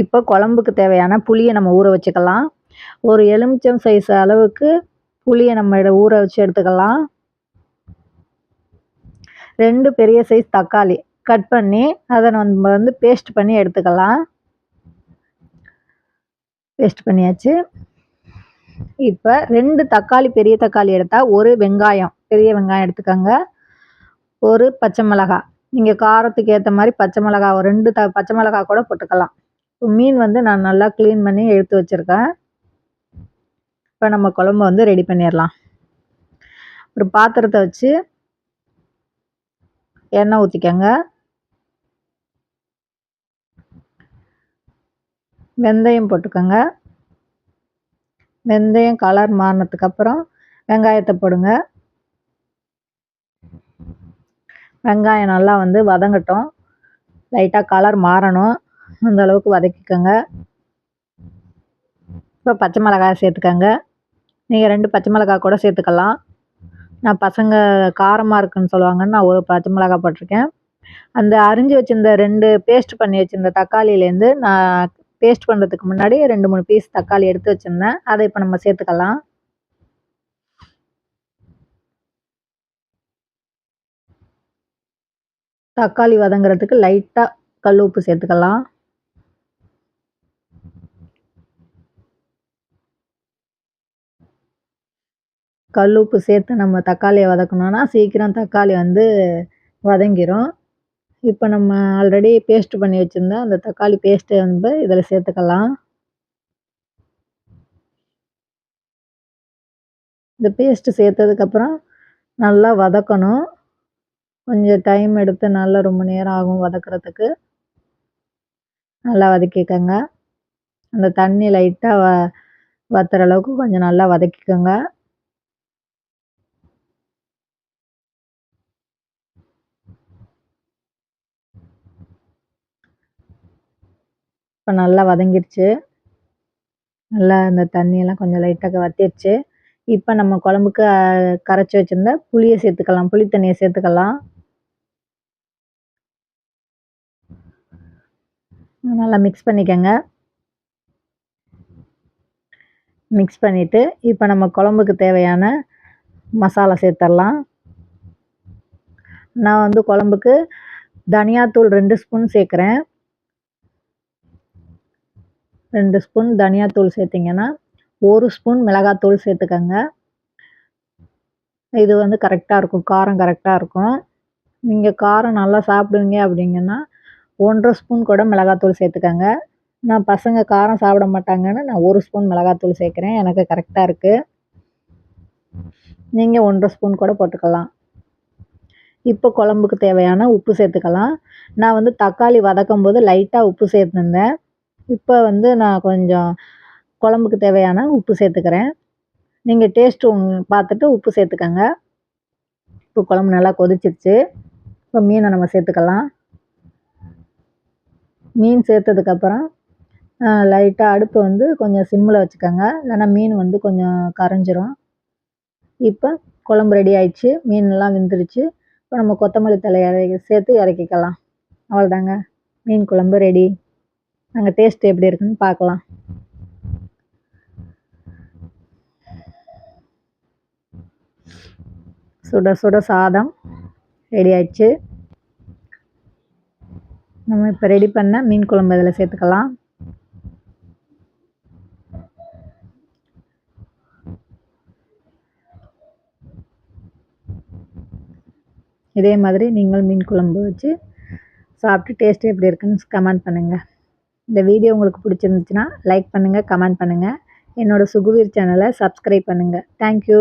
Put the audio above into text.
இப்போ குழம்புக்கு தேவையான புளியை நம்ம ஊற வச்சுக்கலாம். ஒரு எலுமிச்சம் சைஸ் அளவுக்கு புளியை நம்ம ஊற வச்சு எடுத்துக்கலாம். ரெண்டு பெரிய சைஸ் தக்காளி கட் பண்ணி அதை நம்ம வந்து பேஸ்ட் பண்ணி எடுத்துக்கலாம். பேஸ்ட் பண்ணியாச்சு. இப்போ ரெண்டு தக்காளி பெரிய தக்காளி எடுத்தால் ஒரு வெங்காயம் பெரிய வெங்காயம் எடுத்துக்கோங்க. ஒரு பச்சை மிளகாய் நீங்கள் காரத்துக்கு ஏற்ற மாதிரி பச்சை மிளகா ஒரு ரெண்டு த பச்சை மிளகா கூட போட்டுக்கலாம். மீன் வந்து நான் நல்லா க்ளீன் பண்ணி எடுத்து வச்சுருக்கேன். இப்போ நம்ம குழம்பு வந்து ரெடி பண்ணிடலாம். ஒரு பாத்திரத்தை வச்சு எண்ணெய் ஊற்றிக்கோங்க வெந்தயம் போட்டுக்கோங்க. வெந்தயம் கலர் மாறினதுக்கப்புறம் வெங்காயத்தை போடுங்க. வெங்காயம் நல்லா வந்து வதங்கட்டும். லைட்டாக கலர் மாறணும். அந்த அளவுக்கு வதக்கிக்கோங்க. இப்போ பச்சை மிளகாய் சேர்த்துக்கோங்க. நீங்கள் ரெண்டு பச்சை மிளகாய் கூட சேர்த்துக்கலாம். நான் பசங்க காரமாக இருக்குன்னு சொல்லுவாங்கன்னு நான் ஒரு பச்சை மிளகாய் போட்டிருக்கேன். அந்த அரிஞ்சு வச்சுருந்த ரெண்டு பேஸ்ட் பண்ணி வச்சுருந்த தக்காளியிலேருந்து நான் பேஸ்ட் பண்ணுறதுக்கு முன்னாடி ரெண்டு மூணு பீஸ் தக்காளி எடுத்து வச்சுருந்தேன். அதை இப்போ நம்ம சேர்த்துக்கலாம். தக்காளி வதங்குறதுக்கு லைட்டாக கல் உப்பு சேர்த்துக்கலாம். கல் உப்பு சேர்த்து நம்ம தக்காளியை வதக்கணுன்னா சீக்கிரம் தக்காளி வந்து வதங்கிடும் இப்போ நம்ம ஆல்ரெடி பேஸ்ட் பண்ணி வச்சுருந்தா அந்த தக்காளி பேஸ்ட்டை வந்து இதில் சேர்த்துக்கலாம். இந்த பேஸ்ட்டு சேர்த்ததுக்கப்புறம் நல்லா வதக்கணும். கொஞ்சம் டைம் எடுத்து நல்லா ரொம்ப நேரம் ஆகும் வதக்கிறதுக்கு. நல்லா வதக்கிக்கோங்க. அந்த தண்ணி லைட்டாக வ வத்துற அளவுக்கு கொஞ்சம் நல்லா வதக்கிக்கோங்க. இப்போ நல்லா வதங்கிருச்சு. நல்லா அந்த தண்ணியெல்லாம் கொஞ்சம் லைட்டாக வத்திருச்சு. இப்போ நம்ம குழம்புக்கு கரைச்சி வச்சுருந்த புளியை சேர்த்துக்கலாம். புளி தண்ணியை சேர்த்துக்கலாம். நல்லா மிக்ஸ் பண்ணிக்கோங்க. மிக்ஸ் பண்ணிவிட்டு இப்போ நம்ம குழம்புக்கு தேவையான மசாலா சேர்த்துடலாம் நான் வந்து குழம்புக்கு தனியாத்தூள் ரெண்டு ஸ்பூன் சேர்க்குறேன். ரெண்டு ஸ்பூன் தனியாத்தூள் சேர்த்திங்கன்னா ஒரு ஸ்பூன் மிளகாத்தூள் சேர்த்துக்கோங்க. இது வந்து கரெக்டாக இருக்கும். காரம் கரெக்டாக இருக்கும். நீங்கள் காரம் நல்லா சாப்பிடுவீங்க அப்படிங்கன்னா ஒன்றரை ஸ்பூன் கூட மிளகாத்தூள் சேர்த்துக்கோங்க. நான் பசங்க காரம் சாப்பிட மாட்டாங்கன்னு நான் ஒரு ஸ்பூன் மிளகாத்தூள் சேர்க்குறேன். எனக்கு கரெக்டாக இருக்குது நீங்கள் ஒன்றரை ஸ்பூன் கூட போட்டுக்கலாம். இப்போ குழம்புக்கு தேவையான உப்பு சேர்த்துக்கலாம். நான் வந்து தக்காளி வதக்கும் போது லைட்டாக உப்பு சேர்த்துருந்தேன். இப்போ வந்து நான் கொஞ்சம் குழம்புக்கு தேவையான உப்பு சேர்த்துக்கிறேன். நீங்கள் டேஸ்ட்டு பார்த்துட்டு உப்பு சேர்த்துக்கோங்க. இப்போ குழம்பு நல்லா கொதிச்சிருச்சு. இப்போ மீனை நம்ம சேர்த்துக்கலாம். மீன் சேர்த்ததுக்கப்புறம் லைட்டாக அடுப்பு வந்து கொஞ்சம் சிம்மில் வச்சுக்கோங்க. இல்லைன்னா மீன் வந்து கொஞ்சம் கரைஞ்சிரும். இப்போ குழம்பு ரெடி ஆயிடுச்சு. மீன்லாம் வெந்துருச்சு. இப்போ நம்ம கொத்தமல்லி தலையை சேர்த்து இறக்கிக்கலாம். அவ்வளோதாங்க மீன் குழம்பு ரெடி நாங்கள் டேஸ்ட் எப்படி இருக்குன்னு பார்க்கலாம். சுட சுட சாதம் ரெடி ஆயிடுச்சு. நம்ம இப்போ ரெடி பண்ண மீன் குழம்பு இதில் சேர்த்துக்கலாம். இதே மாதிரி நீங்கள் மீன் குழம்பு வச்சு சாப்பிட்டு டேஸ்ட் எப்படி இருக்குன்னு கமெண்ட் பண்ணுங்கள் இந்த வீடியோ உங்களுக்கு பிடிச்சிருந்துச்சுன்னா லைக் பண்ணுங்கள் கமெண்ட் பண்ணுங்கள் என்னோடய சுகுவீர் சேனலை சப்ஸ்கிரைப் பண்ணுங்கள் தேங்க்யூ